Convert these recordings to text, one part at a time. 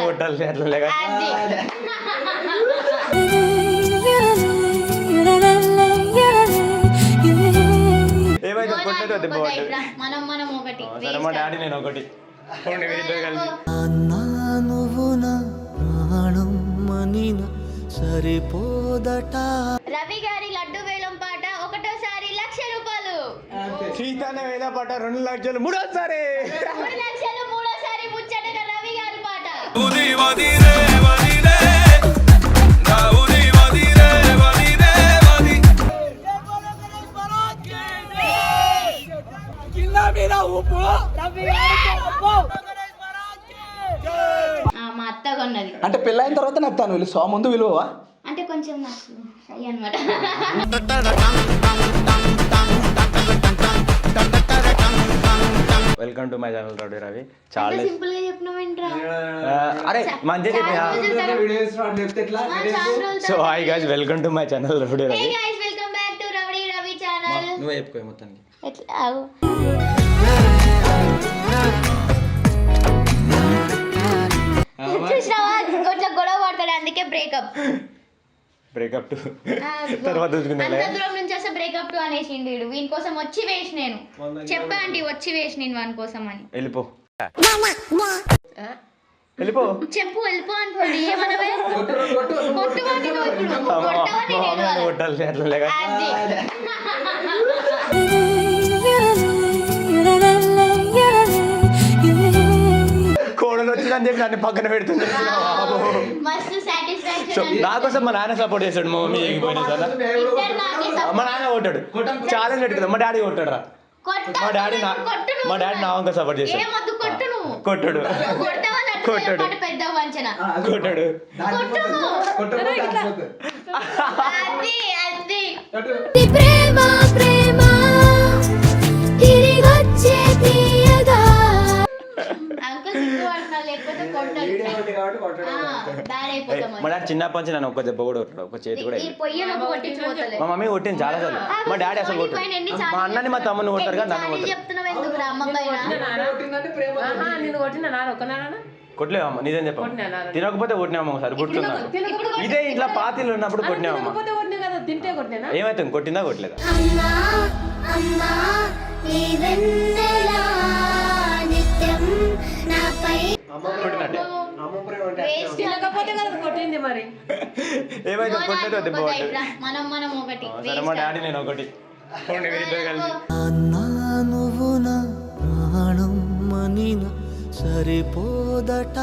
కొట్టాలి అట్లా లేక అది ఏమైతే నువ్వు కొట్టేది బాగుంటుంది సరే మా డాడీ నేను ఒకటి. నా ప్రాణం మనిన సరిపోదట. రవి గారి లడ్డు వేలం పాట ఒకటోసారి లక్ష రూపాయలు. సీతానే వేద పాట రెండు లక్షలు. మూడోసారి. మూడు లక్షలు అంటే పెళ్ళైన తర్వాత నాకు తను పిలుస్తావా ముందు విలువవా? అంటే కొంచెం నాకు అనమాట welcome to my channel rowdy Ravi. చాలా సింపుల్గా చెప్పినావేంట్రా అరే మంచిగా చెప్పినా so hi guys welcome to my channel Ravi. Guys welcome back to Ravi Ravi channel నువ్వే చెప్పుకో మొత్తానికి. ఎట్లా బ్రేకప్ టు తర్వాత దూరం నుంచి వస్తే బ్రేకప్ టు అనేసిండు వీడు. వీని కోసం వచ్చి వేసి నేను. చెప్పా ఆంటీ వచ్చి వేసి నేను వాని కోసం అని. వెళ్ళిపో. వెళ్ళిపో. చెప్పు వెళ్ళిపో అది. కోడలు వచ్చిందని చెప్పి నన్ను పక్కన పెడుతుంది. బాబు. మస్తు సో సాటిస్ఫాక్షన్ నా కోసం మా నాన్న సపోర్ట్ చేశాడు మా మమ్మీ ఎగిపోయినా సార్. మా నాన్న కొట్టాడు. ఛాలెంజ్ పెట్టుకుందాం మా డాడీ కొట్టాడు రా కొట్ట మా డాడీ నా. మా డాడీ నా వంక సపోర్ట్ చేశాడు. కొట్టాడు. కొట్టాడు. పాటు పెద్ద వంచన. కొట్టాడు. కొట్టు. అది అది ప్రేమ ప్రేమ. మా డాడీ చిన్నప్పటి నుంచి నన్ను ఒక్క దెబ్బ కూడా కొట్టాడు. ఒక చేతి కూడా మా మమ్మీ కొట్టింది చాలా సార్లు. మా డాడీ అసలు కొట్టాడు మా అన్నని మా తమ్ముని కొట్టారు కానీ నన్ను కొట్టారు కొట్టలేవమ్మ నిజం చెప్ప తినకపోతే కొట్టినామా ఒకసారి? గుర్తుందా? ఇదే ఇంట్లో పాతిలు ఉన్నప్పుడు కొట్టినామమ్మ ఏమైతుంది? కొట్టిందా? కొట్టలేదా? నిత్యం నాపై కొట్టినట్టే. వేస్ట్. తినకపోతే కదా కొట్టింది మరి. ఏమైతే కొట్టలేదు దెబ్బ కొట్టు మనం మనం ఒకటి. సరే మా డాడీ నేను ఒకటి. నువ్వు నా ప్రాణం మనిన సరిపోదట.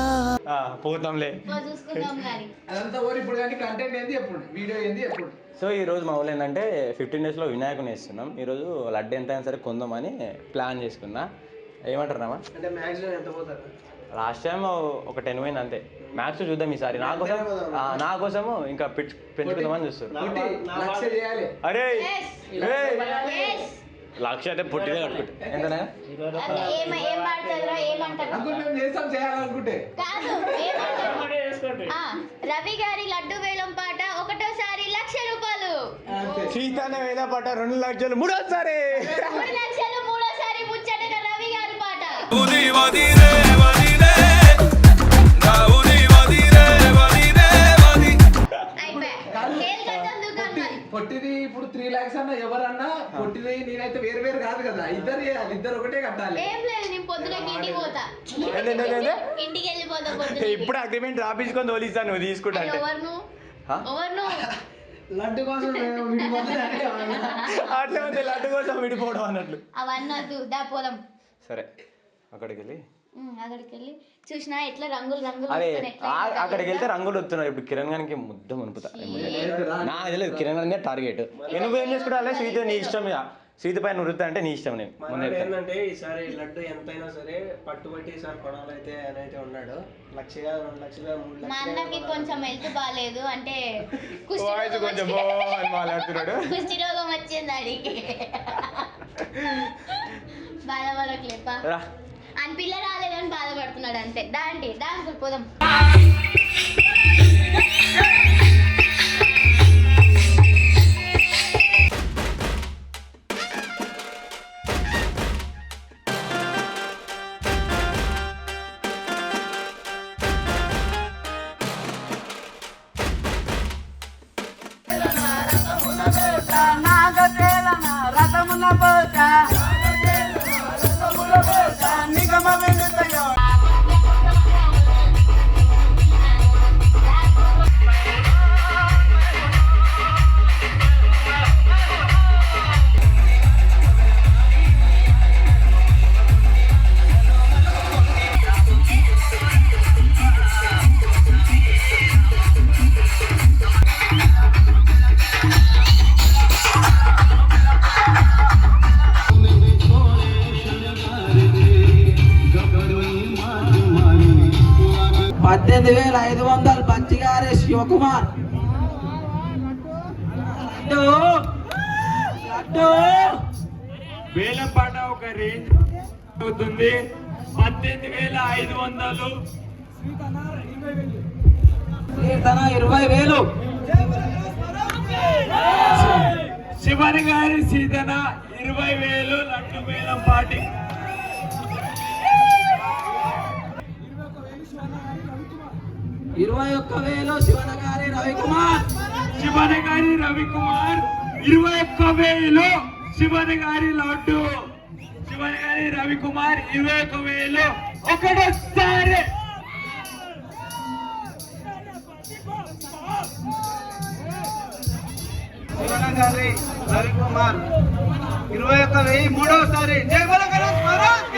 ఆ, పోతాంలే. Waste. చూసుకుందాం కానీ అదంతా ఓరి ఇప్పుడు కానీ కంటెంట్ ఏంది ఎప్పుడు వీడియో ఏంది ఎప్పుడు సో ఈ రోజు మా ఊళ్ళో ఏంటంటే ఫిఫ్టీన్ డేస్లో వినాయకుని వేస్తున్నాం. ఈరోజు లడ్డు ఎంత అయినా సరే కొందామని ప్లాన్ చేసుకున్నా. ఏమంటారు రామా అంటే ఎంత పోతారు? లాస్ట్ టైం ఒక టెన్ పోయింది అంతే. మ్యాథ్స్ చూద్దాం ఈసారి. నా కోసం నా కోసము ఇంకా పెంచు పెంచుకుందామని చూస్తారు లక్ష చేయాలి. అరే. లక్ష అయితే ఎంతనా? ఏమంటారు ఆ, రవి గారి లడ్డు వేలం పాట ఒకటోసారి లక్ష రూపాయలు. సీతానే వేద పాట రెండు లక్షలు మూడోసారి. మూడోసారి ముచ్చటగా రవి గారి పాట. పొట్టిది ఇప్పుడు త్రీ లాక్స్ అన్న ఎవరన్నా పొట్టిది నేనైతే వేరు వేరు కాదు కదా. ఇద్దరు చేయాలి ఇద్దరు ఒకటే కట్టాలి. ఏం లేదు నేను పొద్దున ఇంటికి పోతా. ఏంటి, ఏంటి, ఏంటి? ఇంటికి వెళ్ళిపోతా పొద్దున. ఇప్పుడు అగ్రిమెంట్ రాపించుకొని తోలిస్తాను నువ్వు తీసుకుంటా అంటే. ఎవరు నువ్వు హా? ఎవరు నువ్వు లడ్డు కోసం మేము విడిపోతున్నాం అట్లే ఉంది లడ్డు కోసం విడిపోవడం అన్నట్లు. అవన్నీ వద్దు దా పోదాం. సరే అక్కడికి వెళ్ళి. అక్కడికి వెళ్ళి చూసినా ఎట్లా రంగులు రంగులు ఎట్లా అక్కడికి వెళ్తే? రంగులు వస్తున్నారు ఇప్పుడు కిరణ్ గానికి ముద్ద మునుపుతా. నా తెలియదు కిరణ్ టార్గెట్ నువ్వు ఏం చేసుకుంటా సీత నీ ఇష్టం ఇక. సీత పైన ఉరుతా అంటే నీ ఇష్టం నేను. ఏంటంటే ఈసారి లడ్డు ఎంతైనా సరే పట్టుబట్టి ఈసారి కొనాలైతే అని అయితే ఉన్నాడు. లక్ష రెండు లక్షలు మూడు మా అన్నకి కొంచెం హెల్త్ బాగాలేదు అంటే కుష్టి వాయిస్ రోగం కొంచెం వచ్చి- మాట్లాడుతున్నాడు. కుష్టి రోగం వచ్చింది అడిగి బాధపడట్లేపా రా. అని పిల్ల రాలేదని బాధపడుతున్నాడు అంతే. దాంటి దానికి పోదాం. పద్దెనిమిది వేల ఐదు వందలు బచ్చిగారే శివకుమార్. వేలంపాట ఒక రేంజ్ అవుతుంది. పద్దెనిమిది వేల ఐదు వందలు. కీర్తన ఇరవై వేలు. శివని గారి సీతన ఇరవై వేలు. లడ్డు వేలంపాటి ఇరవై ఒక్క వేలు శివనగారి రవికుమార్. శివని గారి రవికుమార్ ఇరవై ఒక్క వేలు శివని గారి లడ్డు. శివని గారి రవికుమార్ ఇరవై ఒక్క వేలు ఒకటోసారి శివనగారి రవికుమార్ ఇరవై ఒక్క వెయ్యి మూడవసారి జై బోలో గణేష్ మహారాజ్!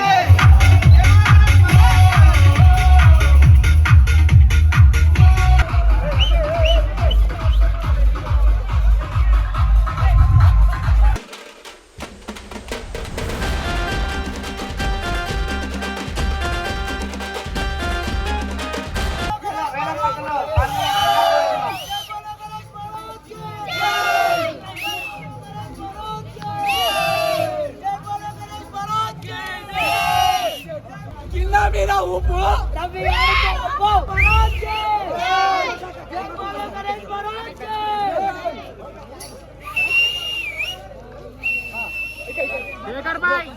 शेखर भाई।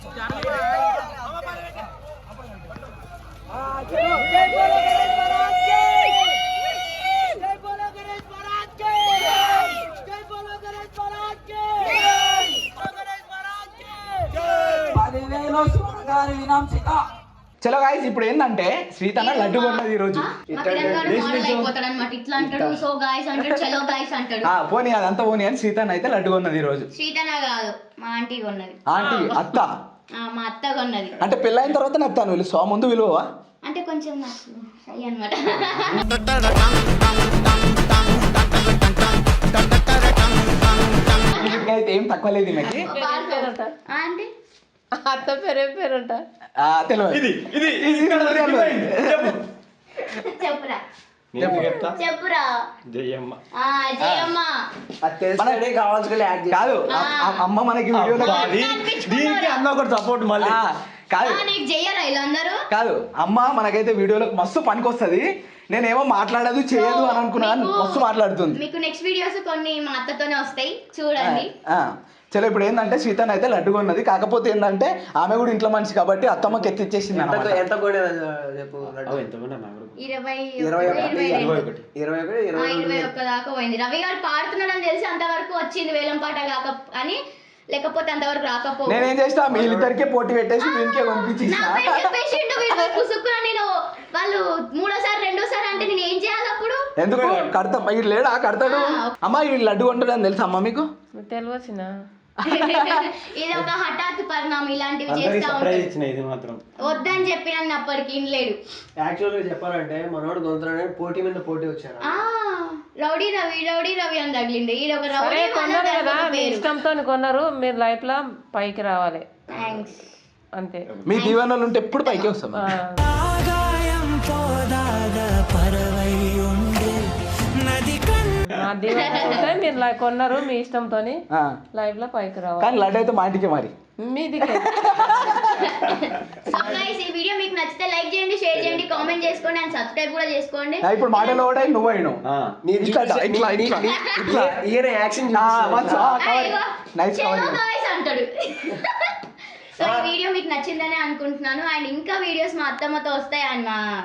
विनाम सीता। చలో గాయస్ ఇప్పుడు ఏంటంటే శ్రీతన లడ్డు కొన్నది ఈ రోజు. గాయస్ అంటాడు ఆ, పోనీ అదంతా పోనీ అని శ్రీతన్ అయితే లడ్డు కొన్నది ఈ రోజు. శ్రీతన కాదు మా ఆంటీ కొన్నది. ఆంటీ అత్త? ఆ, మా అత్త కొన్నది. అంటే పెళ్ళైన తర్వాత నత్తాను విలువ సో ముందు విలువ అంటే కొంచెం అనమాట అయితే ఏం తక్కువ లేదు ఈమెకి. అత్త పేరేం పేరుంట? ఆ, తెలియదు ఇది ఇది. చెప్పు. చెప్పురా. జయమ్మ. జయమ్మ. కాదు. అమ్మ మనకి వీడియోలో దీనికి అన్న ఒకటి సపోర్ట్ మళ్ళీ. కాదు. కాదు. అమ్మ మనకైతే వీడియోలకు మస్తు పనికొస్తుంది. నేనేమో మాట్లాడదు చేయదు అని అనుకున్నా కానీ మీకు- మస్తు మాట్లాడుతుంది. మీకు నెక్స్ట్ వీడియోస్ కొన్ని మా అత్తతోనే వస్తాయి. చూడండి. ఆ, చలో ఇప్పుడు ఏంటంటే సీతన్ అయితే లడ్డు కొన్నది కాకపోతే ఏంటంటే ఆమె కూడా ఇంట్లో మనిషి కాబట్టి అత్తమ్మకి ఎత్తిచ్చేసింది ఎంత ఇరవై ఒక్క దాకా పోయింది. రవి గారు పాడుతున్నాడని తెలిసి అంతవరకు వచ్చింది వేలం పాట కాక అని లేకపోతే అంతవరకు రాకపో నేనేం చేస్తా? మీ ఇద్దరికే పోటీ పెట్టేసి దీనికే నేను వాళ్ళు మూడోసారి రెండోసారి అంటే నేను ఏం చేయాలి అప్పుడు ఎందుకు? కడతా వీడు లేడా? కడతాడు. అమ్మ ఈ లడ్డు కొంటాడని తెలుసా అమ్మ మీకు? ఇది ఒక హఠాత్ పరిణామం ఇలాంటివి చేస్తా సర్ప్రైజ్ ఉంటాడు ఇచ్చిన ఇది మాత్రం. వద్దని చెప్పిన అప్పటికి ఇనలేడు యాక్చువల్గా చెప్పాలంటే మనోడు పోటీ మీద పోటీ వచ్చారు ఆ రౌడీ రవి రౌడీ రవి అని తగిలింది ఈడ ఒక సరే రౌడీ కొన్నారు కదా మీ ఇష్టంతో కొన్నారు మీరు లైఫ్లో పైకి రావాలి. థ్యాంక్స్ అంతే. మీ దీవెనలు ఉంటే ఎప్పుడు పైకి వస్తాం? మీరు లై- కొన్నారు మీ ఇష్టంతో ఆ. లైఫ్లో పైకి రావాలి. కానీ లడ్డు అయితే మా ఇంటికి మరి. మీది సో గైస్ ఈ వీడియో మీకు నచ్చితే లైక్ చేయండి షేర్ చేయండి కామెంట్ చేసుకోండి అండ్ సబ్స్క్రైబ్ కూడా చేసుకోండి. ఇప్పుడు మాటలో కూడా నువ్వు. ఇట్లా ఇట్లా ఇట్లా ఇట్లా అంటాడు. సో ఈ వీడియో మీకు నచ్చిందని అనుకుంటున్నాను. అండ్ ఇంకా వీడియోస్ మా అత్తమ్మతో వస్తాయి అండ్ మా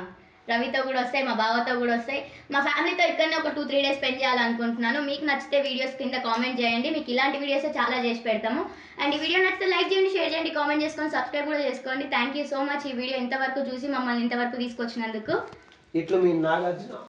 రవితో కూడా వస్తాయి మా బావతో కూడా వస్తాయి. మా ఫ్యామిలీతో ఇక్కడనే ఒక టూ త్రీ డేస్ స్పెండ్ చేయాలనుకుంటున్నాను. మీకు నచ్చితే వీడియోస్ కింద కామెంట్ చేయండి. మీకు ఇలాంటి వీడియోస్ చాలా చేసి పెడతాము. అండ్ ఈ వీడియో నచ్చితే లైక్ చేయండి షేర్ చేయండి కామెంట్ చేసుకొని సబ్స్క్రైబ్ కూడా చేసుకోండి. థ్యాంక్ యూ సో మచ్ ఈ వీడియో ఇంతవరకు చూసి మమ్మల్ని ఇంతవరకు తీసుకొచ్చినందుకు. ఇట్లు మీ నాగార్జున.